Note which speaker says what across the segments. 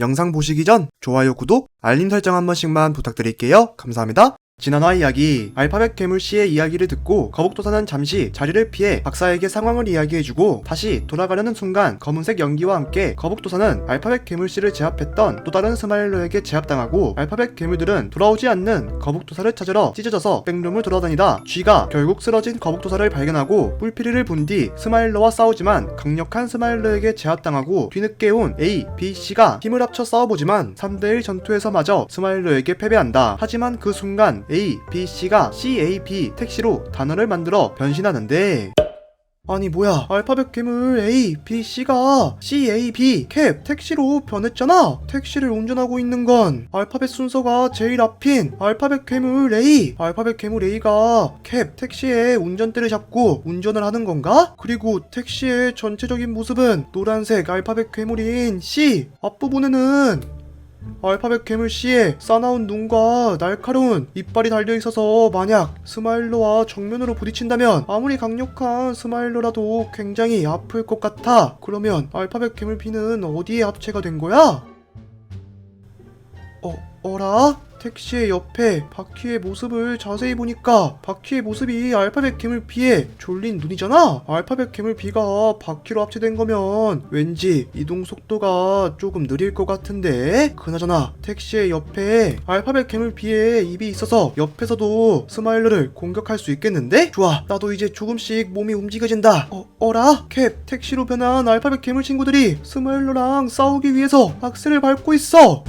Speaker 1: 영상 보시기 전 좋아요, 구독, 알림 설정 한 번씩만 부탁드릴게요. 감사합니다. 지난화 이야기 알파벳 괴물 씨의 이야기를 듣고 거북도사는 잠시 자리를 피해 박사에게 상황을 이야기해주고 다시 돌아가려는 순간 검은색 연기와 함께 거북도사는 알파벳 괴물 씨를 제압했던 또 다른 스마일러에게 제압당하고 알파벳 괴물들은 돌아오지 않는 거북도사를 찾으러 찢어져서 백룸을 돌아다니다 쥐가 결국 쓰러진 거북도사를 발견하고 뿔피리를 분 뒤 스마일러와 싸우지만 강력한 스마일러에게 제압당하고 뒤늦게 온 A, B, C가 힘을 합쳐 싸워보지만 3대1 전투에서 마저 스마일러에게 패배한다. 하지만 그 순간 A, B, C가 C, A, B 택시로 단어를 만들어 변신하는데. 아니 뭐야. 알파벳 괴물 A, B, C가 C, A, B 캡 택시로 변했잖아. 택시를 운전하고 있는 건 알파벳 순서가 제일 앞인 알파벳 괴물 A. 알파벳 괴물 A가 캡 택시의 운전대를 잡고 운전을 하는 건가? 그리고 택시의 전체적인 모습은 노란색 알파벳 괴물인 C. 앞부분에는 알파벳 괴물 C의 싸나운 눈과 날카로운 이빨이 달려있어서 만약 스마일러와 정면으로 부딪힌다면 아무리 강력한 스마일러라도 굉장히 아플 것 같아. 그러면 알파벳 괴물 B는 어디에 합체가 된 거야? 어, 어라? 택시의 옆에 바퀴의 모습을 자세히 보니까 바퀴의 모습이 알파벳 괴물 B의 졸린 눈이잖아? 알파벳 괴물 B가 바퀴로 합체된 거면 왠지 이동 속도가 조금 느릴 것 같은데? 그나저나 택시의 옆에 알파벳 괴물 B의 입이 있어서 옆에서도 스마일러를 공격할 수 있겠는데? 좋아, 나도 이제 조금씩 몸이 움직여진다. 어, 어라? 캡, 택시로 변한 알파벳 괴물 친구들이 스마일러랑 싸우기 위해서 악셀을 밟고 있어.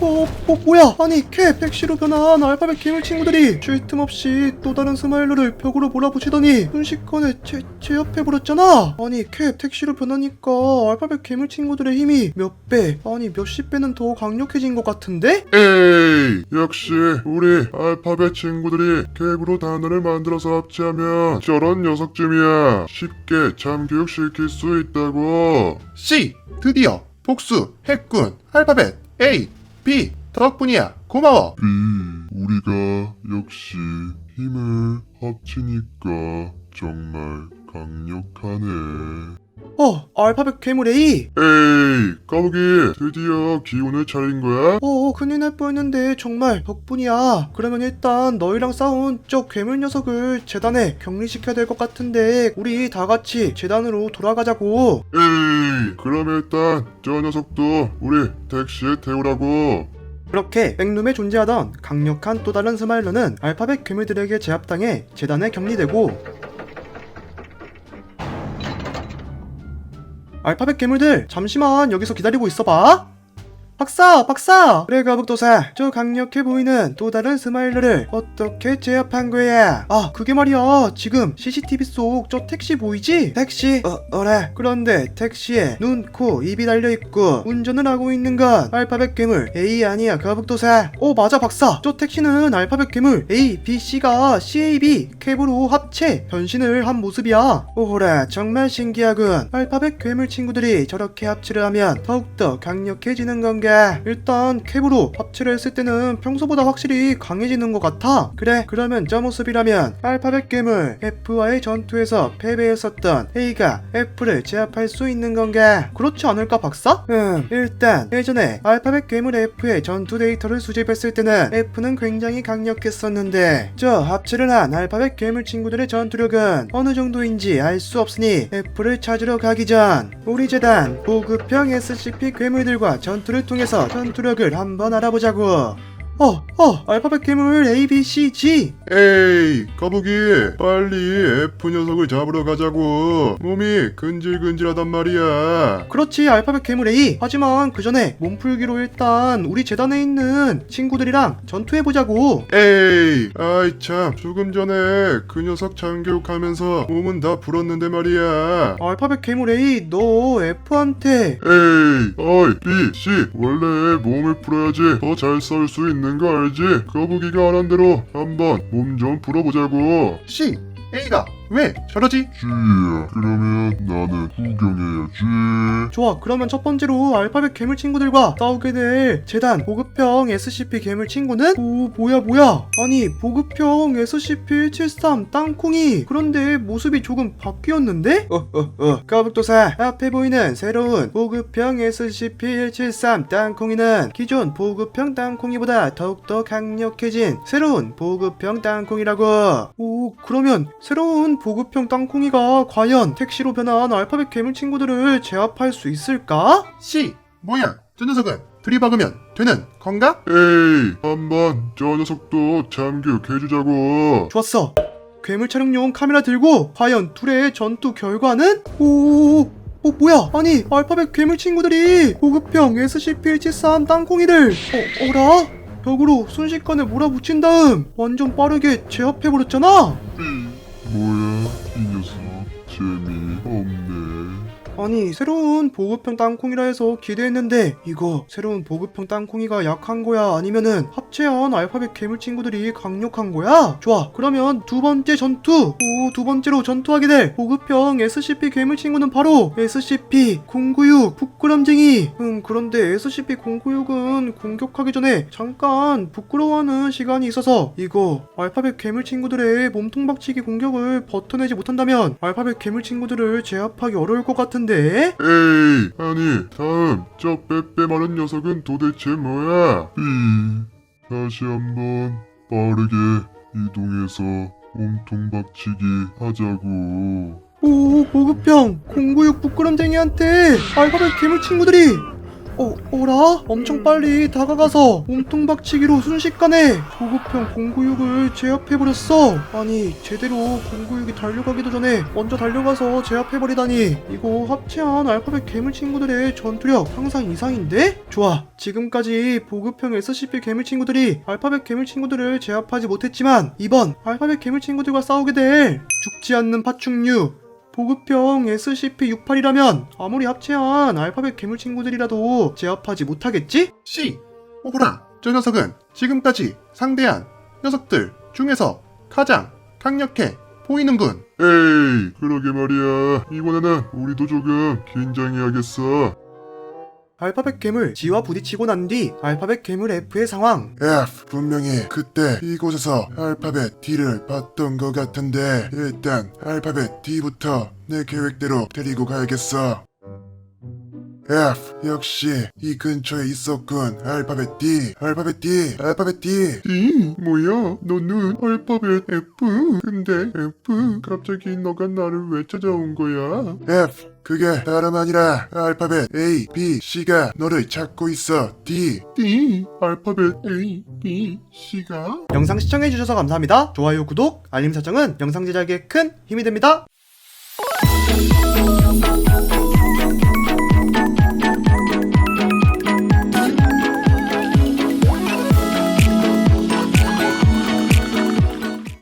Speaker 1: 어, 어, 뭐야? 아니, 캡, 택시로 변한 알파벳 괴물 친구들이 쉴 틈 없이 또 다른 스마일러를 벽으로 몰아붙이더니 순식간에 제, 제 옆에 버렸잖아? 아니, 캡, 택시로 변하니까 알파벳 괴물 친구들의 힘이 몇 배, 아니, 몇십 배는 더 강력해진 것 같은데?
Speaker 2: 에이 역시 우리 알파벳 친구들이 캡으로 단어를 만들어서 합체하면 저런 녀석쯤이야 쉽게 잠교육 시킬 수 있다고
Speaker 1: C, 드디어 복수, 핵군, 알파벳, A, B, 덕분이야. 고마워.
Speaker 2: B 우리가 역시 힘을 합치니까 정말 강력하네
Speaker 1: 어, 알파벳 괴물 A.
Speaker 2: 에이 까부기 드디어 기운을 차린 거야?
Speaker 1: 어, 큰일 날 뻔했는데 정말 덕분이야. 그러면 일단 너희랑 싸운 저 괴물 녀석을 재단에 격리시켜야 될 것 같은데 우리 다 같이 재단으로 돌아가자고.
Speaker 2: 에이 그럼 일단 저 녀석도 우리 택시에 태우라고
Speaker 1: 그렇게 백룸에 존재하던 강력한 또 다른 스마일러는 알파벳 괴물들에게 제압당해 재단에 격리되고 알파벳 괴물들 잠시만 여기서 기다리고 있어봐 박사 박사! 그래 가북도사. 저 강력해 보이는 또 다른 스마일러를 어떻게 제압한 거야? 아 그게 말이야. 지금 CCTV 속 저 택시 보이지? 택시? 어 어래 그런데 택시에 눈, 코, 입이 달려있고 운전을 하고 있는 건 알파벳 괴물 A 아니야 가북도사. 어 맞아 박사. 저 택시는 알파벳 괴물 A, B, C가 CAB 캡으로 합체 변신을 한 모습이야. 오호라 정말 신기하군. 알파벳 괴물 친구들이 저렇게 합체를 하면 더욱더 강력해지는 건가 일단 캡으로 합체를 했을 때는 평소보다 확실히 강해지는 것 같아 그래 그러면 저 모습이라면 알파벳 괴물 F와의 전투에서 패배했었던 A가 F를 제압할 수 있는 건가 그렇지 않을까 박사? 음 일단 예전에 알파벳 괴물 F의 전투 데이터를 수집했을 때는 F는 굉장히 강력했었는데 저 합체를 한 알파벳 괴물 친구들의 전투력은 어느 정도인지 알 수 없으니 F를 찾으러 가기 전 우리 재단 보급형 SCP 괴물들과 전투를 통해 서 전투력을 한번 알아보자고 어, 어, 알파벳 괴물 A, B, C, G.
Speaker 2: 에이 거북이 빨리 F 녀석을 잡으러 가자고 몸이 근질근질하단 말이야
Speaker 1: 그렇지, 알파벳 괴물 A. 하지만 그 전에 몸풀기로 일단 우리 재단에 있는 친구들이랑 전투해보자고.
Speaker 2: 에이 아이 참 조금 전에 그 녀석 참교육하면서 몸은 다 불었는데 말이야
Speaker 1: 알파벳 괴물 A, 너 F한테
Speaker 2: 에이 어이 B C 원래 몸을 풀어야지 더잘 싸울 수 있는 거 알지? 거북이가 하는 대로 한번 몸 좀 풀어보자고
Speaker 1: C, A가 왜? 저러지?
Speaker 2: 쥐야 그러면 나는 구경해야지
Speaker 1: 좋아 그러면 첫 번째로 알파벳 괴물 친구들과 싸우게 될 재단 보급형 SCP 괴물 친구는 오 뭐야 뭐야 아니 보급형 SCP-173 땅콩이 그런데 모습이 조금 바뀌었는데? 어어어 까북도사 앞에 보이는 새로운 보급형 SCP-173 땅콩이는 기존 보급형 땅콩이보다 더욱더 강력해진 새로운 보급형 땅콩이라고 오 그러면 새로운 보급형 땅콩이가 과연 택시로 변한 알파벳 괴물 친구들을 제압할 수 있을까? C 뭐야 저 녀석은 들이박으면 되는 건가?
Speaker 2: 에이 한번 저 녀석도 참교육해주자고
Speaker 1: 좋았어 괴물 촬영용 카메라 들고 과연 둘의 전투 결과는? 오 어, 뭐야? 아니, 알파벳 괴물 친구들이 보급형 SCP-173 땅콩이를, 어, 어라? 벽으로 순식간에 몰아붙인 다음 완전 빠르게 제압해버렸잖아?
Speaker 2: 뭐
Speaker 1: 아니 새로운 보급형 땅콩이라 해서 기대했는데 이거 새로운 보급형 땅콩이가 약한 거야? 아니면은 합체한 알파벳 괴물 친구들이 강력한 거야? 좋아. 그러면 두 번째 전투. 오 두 번째로 전투하게 될 보급형 SCP 괴물 친구는 바로 SCP-096 부끄럼쟁이. 음 그런데 SCP-096은 공격하기 전에 잠깐 부끄러워하는 시간이 있어서 이거 알파벳 괴물 친구들의 몸통 박치기 공격을 버텨내지 못한다면 알파벳 괴물 친구들을 제압하기 어려울 것 같은데
Speaker 2: 에이 아니 다음 저 빼빼 마른 녀석은 도대체 뭐야? 이 다시 한번 빠르게 이동해서 몸통 박치기 하자고.
Speaker 1: 오 보급형 096 부끄럼쟁이한테 알파벳 괴물 친구들이 어, 어라? 엄청 빨리 다가가서 몸통 박치기로 순식간에 보급형 096을 제압해버렸어 아니 제대로 096이 달려가기도 전에 먼저 달려가서 제압해버리다니 이거 합체한 알파벳 괴물 친구들의 전투력 항상 이상인데? 좋아 지금까지 보급형 SCP 괴물 친구들이 알파벳 괴물 친구들을 제압하지 못했지만 이번 알파벳 괴물 친구들과 싸우게 될 죽지 않는 파충류 보급형 SCP-68이라면 아무리 합체한 알파벳 괴물 친구들이라도 제압하지 못하겠지? C. 오호라. 저 녀석은 지금까지 상대한 녀석들 중에서 가장 강력해 보이는군.
Speaker 2: 에이 그러게 말이야 이번에는 우리도 조금 긴장해야겠어
Speaker 1: 알파벳 괴물 G와 부딪히고 난 뒤 알파벳 괴물 F의 상황.
Speaker 2: F 분명히 그때 이곳에서 알파벳 D를 봤던 것 같은데 일단 알파벳 D부터 내 계획대로 데리고 가야겠어 F 역시 이 근처에 있었군. 알파벳 D 알파벳 D 알파벳 D. D 뭐야? 너는 알파벳 F? 근데 F 갑자기 너가 나를 왜 찾아온 거야? F 그게 다름 아니라 알파벳 A, B, C가 너를 찾고 있어. D. D? 알파벳 A, B, C가?
Speaker 1: 영상 시청해주셔서 감사합니다. 좋아요, 구독, 알림 설정은 영상 제작에 큰 힘이 됩니다.